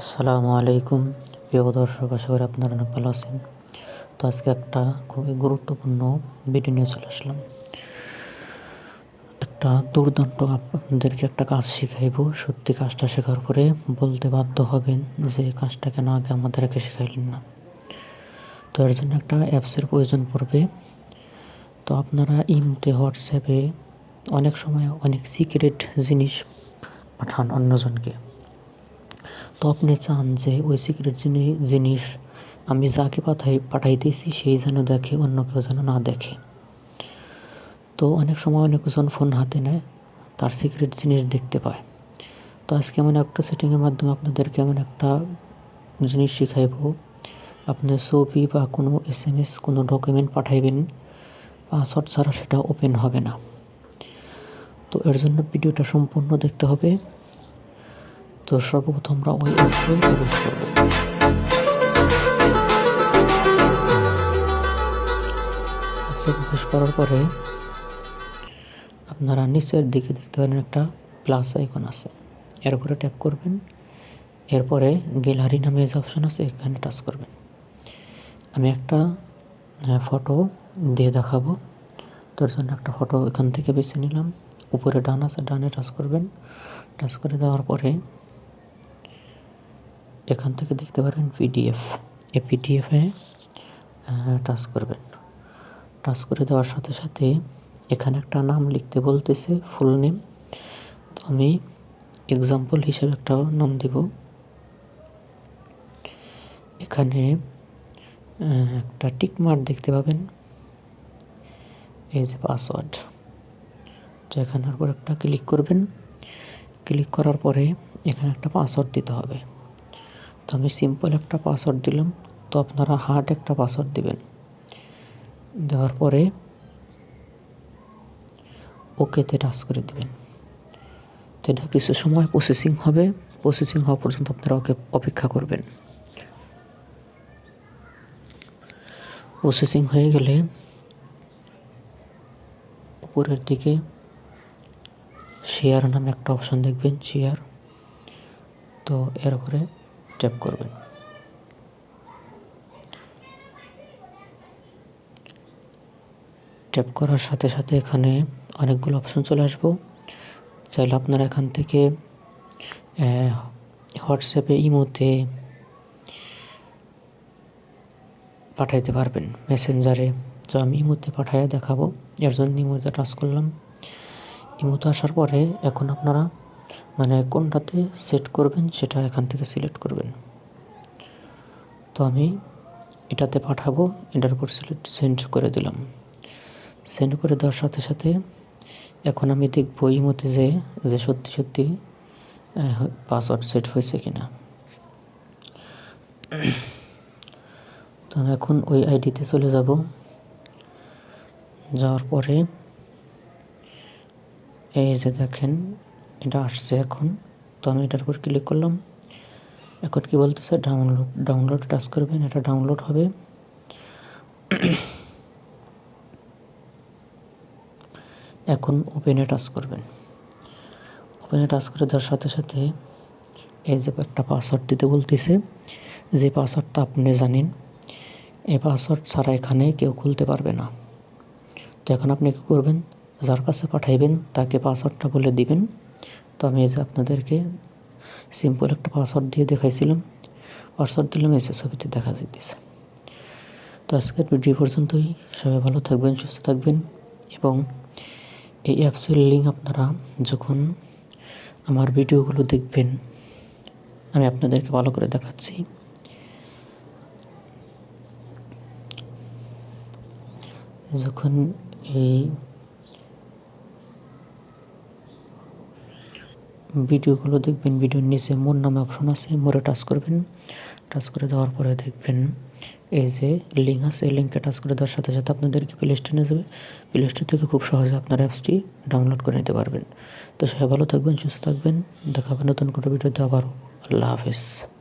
আসসালামু আলাইকুম। প্রিয় দর্শক, আশা করি আপনারা অনেক ভালো আছেন। তো আজকে একটা খুবই গুরুত্বপূর্ণ ভিডিও নিয়ে চলে আসলাম। একটা দুর্দান্ত আপনাদেরকে একটা কাজ শিখাইব। সত্যি কাজটা শেখার পরে বলতে বাধ্য হবেন যে কাজটা কেন আগে আমাদেরকে শেখাইলেন না। তো এর জন্য একটা অ্যাপসের প্রয়োজন পড়বে। তো আপনারা ইমতে, হোয়াটসঅ্যাপে অনেক সময় অনেক সিক্রেট জিনিস পাঠান অন্যজনকে। তো আপনি চান যে ওই সিক্রেট জিনিস আমি যাকে পাঠাই, পাঠাইতেছি সেই যেন দেখে, অন্য কেউ যেন না দেখে। তো অনেক সময় অনেকজন ফোন হাতে নেয়, তার সিক্রেট জিনিস দেখতে পায়। তো আজকে এমন একটা সেটিংয়ের মাধ্যমে আপনাদেরকে এমন একটা জিনিস শিখাইব। আপনি ছবি বা কোনো এস এম এস কোনো ডকুমেন্ট পাঠাইবেন পাসওয়ার্ড ছাড়া সেটা ওপেন হবে না। তো এর জন্য ভিডিওটা সম্পূর্ণ দেখতে হবে। তো সর্বপ্রথম আমরা ওই প্রবেশ করব। প্রবেশ করার পরে আপনারা নিচের দিকে দেখতে পারেন একটা প্লাস আইকন আছে। এর উপরে ট্যাপ করবেন। এরপরে গ্যালারি নামে যে অপশন আছে, এখানে টাচ করবেন। আমি একটা ফটো দিয়ে দেখাবো। তোর জন্য একটা ফটো এখান থেকে বেছে নিলাম। উপরে ডান আছে, ডানে টাচ করবেন। টাচ করে দেওয়ার পরে এখান থেকে দেখতে পারেন পিডিএফ। এ পিডিএফে টাচ করবেন। টাচ করে দেওয়ার সাথে সাথে এখানে একটা নাম লিখতে বলতেছে ফুল নেম। তো আমি এক্সাম্পল হিসেবে একটা নাম দিব। এখানে একটা টিক মার্ক দেখতে পাবেন। এই যে পাসওয়ার্ড তো এখানের উপর একটা ক্লিক করবেন। ক্লিক করার পরে এখানে একটা পাসওয়ার্ড দিতে হবে। তো আমি সিম্পল একটা পাসওয়ার্ড দিলাম, তো আপনারা হার্ড একটা পাসওয়ার্ড দিবেন। দেওয়ার পরে ওকেতে টাচ করে দিবেন। তো এটা কিছু সময় প্রসেসিং হবে প্রসেসিং হওয়া পর্যন্ত আপনারা ওকে অপেক্ষা করবেন। প্রসেসিং হয়ে গেলে উপরের দিকে শেয়ার নামে একটা অপশন দেখবেন শেয়ার তো এর উপরে ট্যাপ করবেন। ট্যাপ করার সাথে সাথে এখানে অনেকগুলো অপশন চলে আসব। চাইলে আপনারা এখান থেকে হোয়াটসঅ্যাপে ইমোতে পাঠাইতে পারবেন। মেসেঞ্জারে তো আমি ইমোতে পাঠাইয়া দেখাবো। এর জন্য ইমোতে টাচ করলাম। ইমোতে আসার পরে এখন আপনারা মানে কোনটাতে সেট করবেন সেটা এখান থেকে সিলেক্ট করবেন। তো আমি এটাতে পাঠাবো, এটার উপর সিলেক্ট সেন্ড করে দিলাম। সেন্ড করে দেওয়ার সাথে সাথে এখন আমি দেখব এই মতে যে যে সত্যি সত্যি পাসওয়ার্ড সেট হয়েছে কিনা। তো আমি এখন ওই আইডিতে চলে যাব। যাওয়ার পরে এই যে দেখেন এটা আসছে এখন। তো আমি এটার উপর ক্লিক করলাম। এখন কি বলতেছে? ডাউনলোড ডাউনলোড টাচ করবেন। এটা ডাউনলোড হবে। এখন ওপেনে টাচ করবেন। ওপেনে টাচ করে দেওয়ার সাথে সাথে এই যে একটা পাসওয়ার্ড দিতে বলতেছে, যে পাসওয়ার্ডটা আপনি জানেন, এই পাসওয়ার্ড ছাড়া এখানে কেউ খুলতে পারবে না। তো এখন আপনি কী করবেন? যার কাছে পাঠাইবেন, তাকে পাসওয়ার্ডটা বলে দিবেন। তো আমি আপনাদেরকে সিম্পল একটা পাসওয়ার্ড দিয়ে দেখাইছিলাম। পাসওয়ার্ড দিলাম এসে ছবিতে দেখা যেতেছে তো আজকের ভিডিও পর্যন্তই। সবাই ভালো থাকবেন, সুস্থ থাকবেন এবং এই অ্যাপসের লিঙ্ক আপনারা যখন আমার ভিডিওগুলো দেখবেন, আমি আপনাদেরকে ভালো করে দেখাচ্ছি। যখন এই ভিডিওগুলো দেখবেন, ভিডিওর নিচে মোর নামে অপশন আছে, মোরে টাচ করবেন। টাচ করে দেওয়ার পরে দেখবেন এই যে লিঙ্ক আছে, এই লিঙ্কে টাচ করে দেওয়ার সাথে সাথে আপনাদেরকে প্লে স্টোরে নিয়ে যাবে। প্লে স্টোর থেকে খুব সহজে আপনার অ্যাপসটি ডাউনলোড করে নিতে পারবেন। তো সবাই ভালো থাকবেন, সুস্থ থাকবেন। দেখাবেন নতুন কোনো ভিডিওতে আবারও। আল্লাহ হাফিজ।